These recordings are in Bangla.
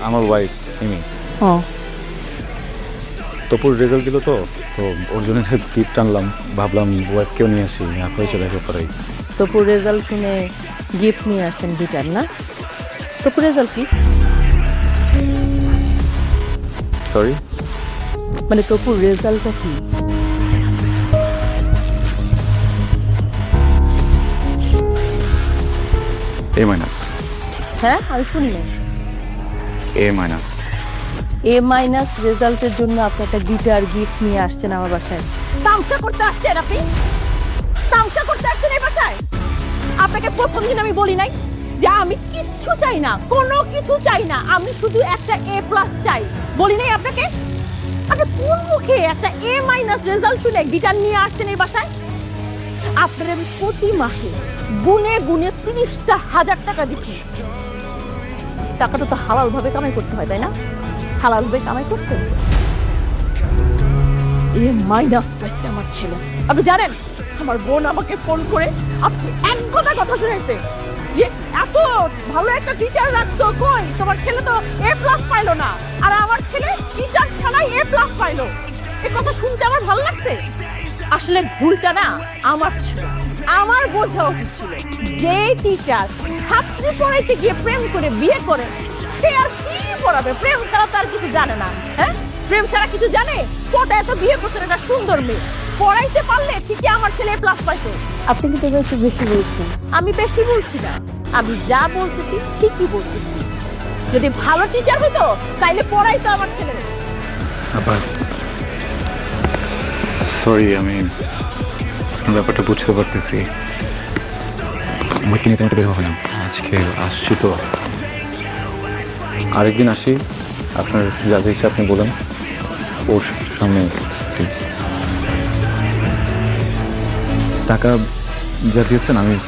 আমার ওয়াইফ ইমি ও। তপুর রেজাল্ট দিল তো তো ওর জন্য একটা গিফট আনলাম। ভাবলাম ওয়াইফকেও নিয়ে আসি না হয়েছে দেখে পরে তপুর রেজাল্ট শুনে গিফট নিয়ে আসছেন গিটার না? তপুর রেজাল্ট কি? সরি মানে তপুর রেজাল্টটা কি? এ মাইনাস হ্যাঁ আমি শুনি না এ মাইনাস এ মাইনাস রেজাল্টের জন্য আপনি একটা গিটার গিফট নিয়ে আসছেন আমার বাসায়। তামসা করতে আসছেন আপনি? তামসা করতে আসছেন এই বাসায়? আপনাকে প্রথম দিন আমি বলি নাই যে আমি কিচ্ছু চাই না, কোনো কিছু চাই না। আমি শুধু একটা এ প্লাস চাই। বলি নাই আপনাকে? আপনি কোন মুখে একটা এ মাইনাস রেজাল্ট শুনে গিটার নিয়ে আসছেন এই বাসায়? আপনার আমি প্রতি মাসে গুনে গুনে তিরিশটা হাজার টাকা দিচ্ছি টাকাটা তো হালাল ভাবে কামাই করতে হয়, তাই না? হালাল ভাবে কামাই করতে হবে। এ মাইনাস পাইছে আমার ছেলে। আপনি জানেন, আমার বোন আমাকে ফোন করে আজকে এক কথা কথা শুনেছে যে, এত ভালো একটা টিচার রাখছো, কই? তোমার ছেলে তো এ প্লাস পাইলো না। আর আমার ছেলে টিচার ছাড়াই এ প্লাস পাইলো। এ কথা শুনতে আমার ভালো লাগছে? আসলে ভুলটা না আমার ছিল আমার বোঝা উচিত ছিল যে টিচার ছাত্রী পড়াইতে গিয়ে প্রেম করে বিয়ে করে, সে আর কি পড়াবে? প্রেম ছাড়া তার কিছু জানে না হ্যাঁ? প্রেম ছাড়া কিছু জানে? কোটা এত বিয়ে করছে একটা সুন্দর মেয়ে। পড়াইতে পারলে ঠিকই আমার ছেলে প্লাস পাইতো আপনি কিন্তু একটু বেশি বলছেন। আমি বেশি বলছি না। আমি যা বলতেছি, ঠিকই বলতেছি। যদি ভালো টিচার হতো তাইলে পড়াইতো আমার ছেলে। আবার। সরি আমি ব্যাপারটা বুঝতে পারতেছি। আমাকে নিয়ে তোমাকে বের হবে না। আজকে আসছি তো। আরেকদিন আসি। আপনার যা যা ইচ্ছা আপনি বলেন। ওর সামনে প্লিজ টাকা যা দিয়েছেন আমি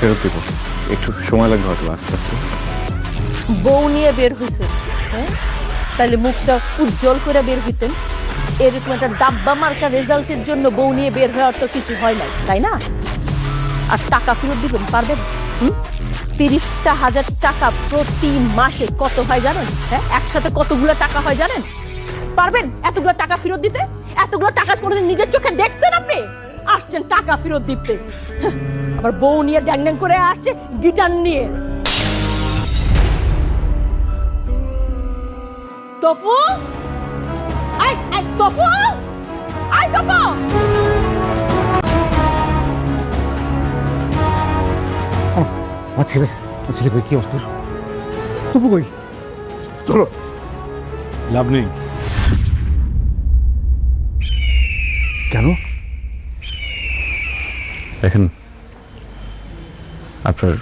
ফেরত দেবো। একটু সময় লাগবে হয়তো আস্তে আস্তে। বউ নিয়ে বের হয়েছে হ্যাঁ? তাহলে মুখটা উজ্জ্বল করে বের হইতেন। মার্কা রেজাল্টের জন্য বউ নিয়ে বের হওয়ার তো কিছু হয় তাই না? আর টাকা ফেরত দিবেন পারবেন? তিরিশটা হাজার টাকা প্রতি মাসে কত হয় জানেন? হ্যাঁ একসাথে কতগুলো টাকা হয় জানেন? পারবেন এতগুলো টাকা ফেরত দিতে? এতগুলো টাকা নিজের চোখে দেখছেন আপনি? আসছেন টাকা ফেরত দিতে। হ্যাঁ, আবার বউ নিয়ে ড্যাং ড্যাং করে আসছে গিটার নিয়ে। তপু? আই তপু আই তপু আমার ছেলে আমার ছেলে কই কি অবস্থা? তবু কই? চলো। লাভ নেই। কেন? দেখেন আপনার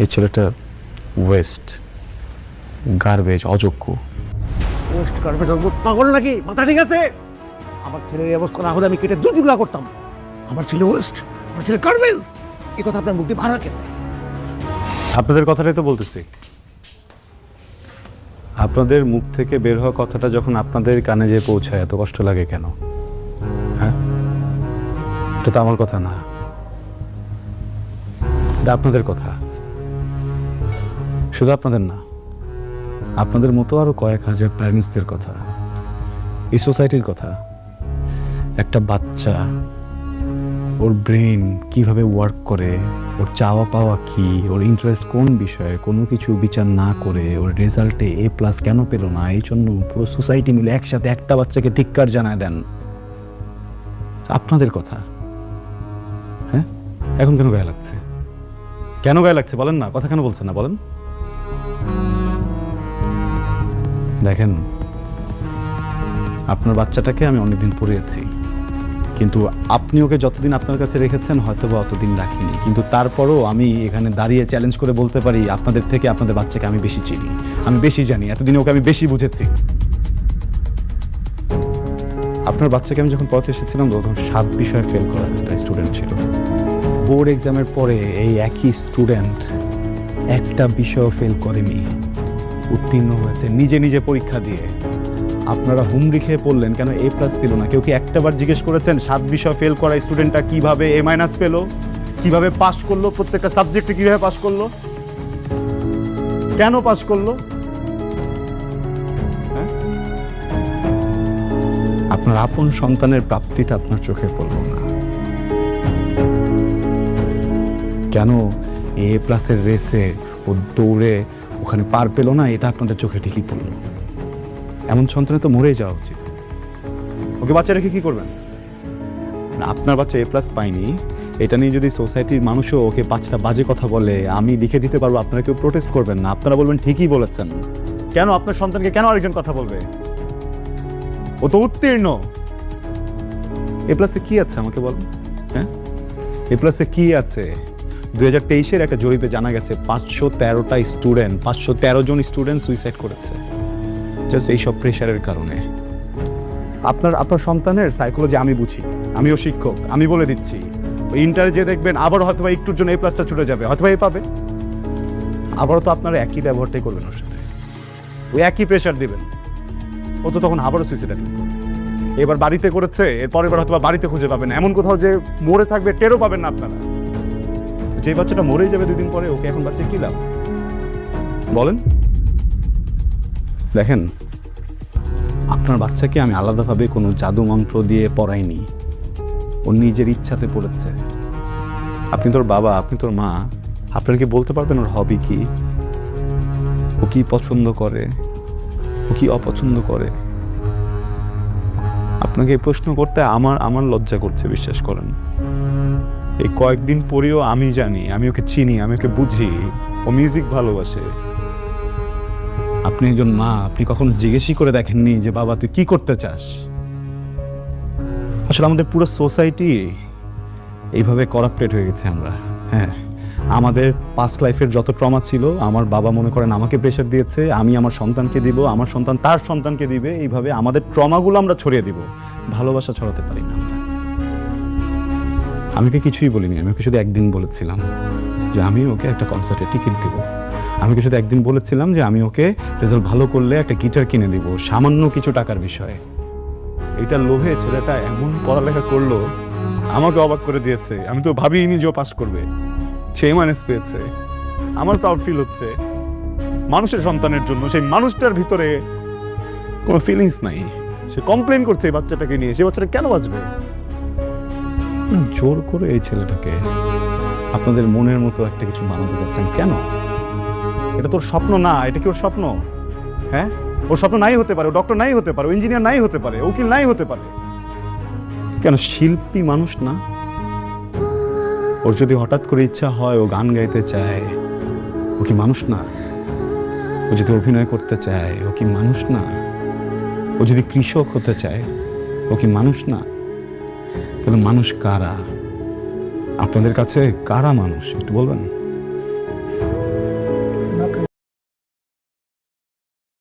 এই ছেলেটা ওয়েস্ট গার্বেজ অযোগ্য। পোস্ট কার্পেট পাগল নাকি? মাথা ঠিক আছে? আমার ছেলের এই অবস্থা না হলে আমি কেটে দু টুকরা করতাম। আমার ছেলে ওয়েস্ট আমার ছেলে গার্বেজ এই কথা আপনার দিয়ে ভাড়া কেন? আপনাদের কথাটাই তো বলতেছি। আপনাদের মুখ থেকে বের হওয়া কথাটা যখন আপনাদের কানে যে পৌঁছায়, এত কষ্ট লাগে কেন? হ্যাঁ? এটা তো আমার কথা না। এটা আপনাদের কথা। শুধু আপনাদের না। আপনাদের মতো আরও কয়েক হাজার প্যারেন্টসদের কথা, এই সোসাইটির কথা। একটা বাচ্চা, ওর ব্রেন কীভাবে ওয়ার্ক করে, ওর চাওয়া পাওয়া কি, ওর ইন্টারেস্ট কোন বিষয়ে, কোনো কিছু বিচার না করে, ওর রেজাল্টে এ প্লাস কেন পেল না, এই জন্য পুরো সোসাইটি মিলে একসাথে একটা বাচ্চাকে ধিক্কার জানায় দেন। আপনাদের কথা। হ্যাঁ? এখন কেন গায়ে লাগছে? কেন গায়ে লাগছে? বলেন না, কথা কেন বলছেন না? বলেন। দেখেন, আপনার বাচ্চাটাকে আমি অনেকদিন পড়িয়েছি, কিন্তু আপনি ওকে যতদিন আপনার কাছে রেখেছেন হয়তো বা অতদিন রাখিনি। কিন্তু তারপরও আমি এখানে দাঁড়িয়ে চ্যালেঞ্জ করে বলতে পারি, আপনাদের থেকে আপনাদের বাচ্চাকে আমি বেশি চিনি। আমি বেশি জানি, এতদিন ওকে আমি বেশি বুঝেছি। আপনার বাচ্চাকে আমি যখন পড়াতে এসেছিলাম, তখন সাত বিষয়ে ফেল করা একটা স্টুডেন্ট ছিল। বোর্ড এক্সামের পরে এই একই স্টুডেন্ট একটা বিষয়ও ফেল করেনি। উত্তীর্ণ হয়েছে, নিজে নিজে পরীক্ষা দিয়ে। আপনারা হুমড়ি খেয়ে পড়লেন, কেন এ প্লাস পেল না? কেউ কি একটাবার জিজ্ঞেস করেছেন, সাত বিষয় ফেল করা স্টুডেন্টটা কীভাবে এ মাইনাস পেল? কীভাবে পাস করল? প্রত্যেকটা সাবজেক্টে কীভাবে পাস করল? কেন পাস করল? হ্যাঁ? আপনার আপন সন্তানের প্রাপ্তিটা আপনার চোখে পড়ল না। কেন এ প্লাসের রেসে ও দৌড়ে ওখানে পার পেল না এটা আপনাদের চোখে ঠিকই পড়ল। এমন সন্তানে তো মরেই যাওয়া উচিত। ওকে বাচ্চা রেখে কি করবেন? না, আপনার বাচ্চা এ প্লাস পায়নি। এটা নিয়ে যদি সোসাইটির মানুষও ওকে পাঁচটা বাজে কথা বলে আমি লিখে দিতে পারব আপনারা কেউ প্রোটেস্ট করবেন না। আপনারা বলবেন ঠিকই বলেছেন। কেন আপনার সন্তানকে কেন আরেকজন কথা বলবে? ও তো উত্তীর্ণ। এ প্লাসে কি আছে আমাকে বলুন? হ্যাঁ? এ প্লাসে কি আছে? দুই হাজার তেইশের একটা জরিপে জানা গেছে পাঁচশো তেরোটা স্টুডেন্ট পাঁচশো তেরো জন স্টুডেন্ট সুইসাইড করেছে। জাস্ট এইসব প্রেশারের কারণে। আপনার আপনার সন্তানের সাইকোলজি আমি বুঝি, আমিও শিক্ষক, আমি বলে দিচ্ছি। ইন্টারে যে দেখবেন আবার হয়তো বা একটুর জন্য এই প্লাসটা ছুটে যাবে, হয়তো বা এ পাবে। আবারও তো আপনারা একই ব্যবহারটাই করবেন ওর সাথে। ওই একই প্রেশার দিবেন। ও তো তখন আবারও সুইসাইড এবার বাড়িতে করেছে, এরপর এবার হয়তো বাড়িতে খুঁজে পাবেন। এমন কোথাও যে মরে থাকবে, টেরও পাবেন না আপনারা। যে বাচ্চাটা মরেই যাবে দুদিন পরে, ওকে এখন বাচ্চা কি লাভ? বলেন। দেখেন, আপনার বাচ্চাকে আমি আলাদাভাবে কোনো জাদু মন্ত্র দিয়ে পড়াইনি। ও নিজের ইচ্ছাতে পড়েছে। আপনি তোর বাবা, আপনি তোর মা আপনারা কি বলতে পারবেন ওর হবি কি? ও কি পছন্দ করে? ও কি অপছন্দ করে? আপনাকে এই প্রশ্ন করতে আমার আমার লজ্জা করছে, বিশ্বাস করেন। এই কয়েকদিন পরেও আমি জানি, আমি ওকে চিনি, আমি ওকে বুঝি। ও মিউজিক ভালোবাসে। আপনি একজন মা, আপনি কখনো জিজ্ঞেসই করে দেখেননি যে, বাবা, তুই কি করতে চাস? আসলে আমাদের পুরো সোসাইটি এইভাবে করাপ্টেড হয়ে গেছে আমরা। হ্যাঁ আমাদের পাস্ট লাইফের যত ট্রমা ছিল, আমার বাবা মনে করেন আমাকে প্রেশার দিয়েছে, আমি আমার সন্তানকে দিব, আমার সন্তান তার সন্তানকে দিবে, এইভাবে আমাদের ট্রমাগুলো আমরা ছড়িয়ে দিব। ভালোবাসা ছড়াতে পারি না। আমি ওকে কিছুই বলিনি, আমি ওকে শুধু একদিন বলেছিলাম যে আমি ওকে একটা কনসার্টে টিকিট দিব। আমি ওকে শুধু একদিন বলেছিলাম যে আমি ওকে রেজাল্ট ভালো করলে একটা গিটার কিনে দিব, সামান্য কিছু টাকার বিষয়ে। এটা লোভে ছেলেটা এমন পড়ালেখা করল, আমাকে অবাক করে দিয়েছে। আমি তো ভাবিনি যে ও পাস করবে। সে মাইনাস পেয়েছে। আমার প্রাউড ফিল হচ্ছে, মানুষের সন্তানের জন্য, সেই মানুষটার ভিতরে কোনো ফিলিংস নাই। সে কমপ্লেন করছে এই বাচ্চাটাকে নিয়ে। সে বাচ্চাটা কেন বাঁচবে জোর করে এই ছেলেটাকে আপনাদের মনের মতো একটা কিছু বানাতে যাচ্ছেন কেন? এটা তোর স্বপ্ন না, এটা কি ওর স্বপ্ন? হ্যাঁ? ওর স্বপ্ন নাই হতে পারে, ও ডক্টর নাই হতে পারে, ও ইঞ্জিনিয়ার নাই হতে পারে, উকিল নাই হতে পারে। কেন শিল্পী মানুষ না? ওর যদি হঠাৎ করে ইচ্ছা হয়, ও গান গাইতে চায়, ও কি মানুষ না? ও যদি অভিনয় করতে চায়, ও কি মানুষ না? ও যদি কৃষক হতে চায়, ও কি মানুষ না? তাহলে মানুষ কারা? আপনাদের কাছে কারা মানুষ একটু বলবেন?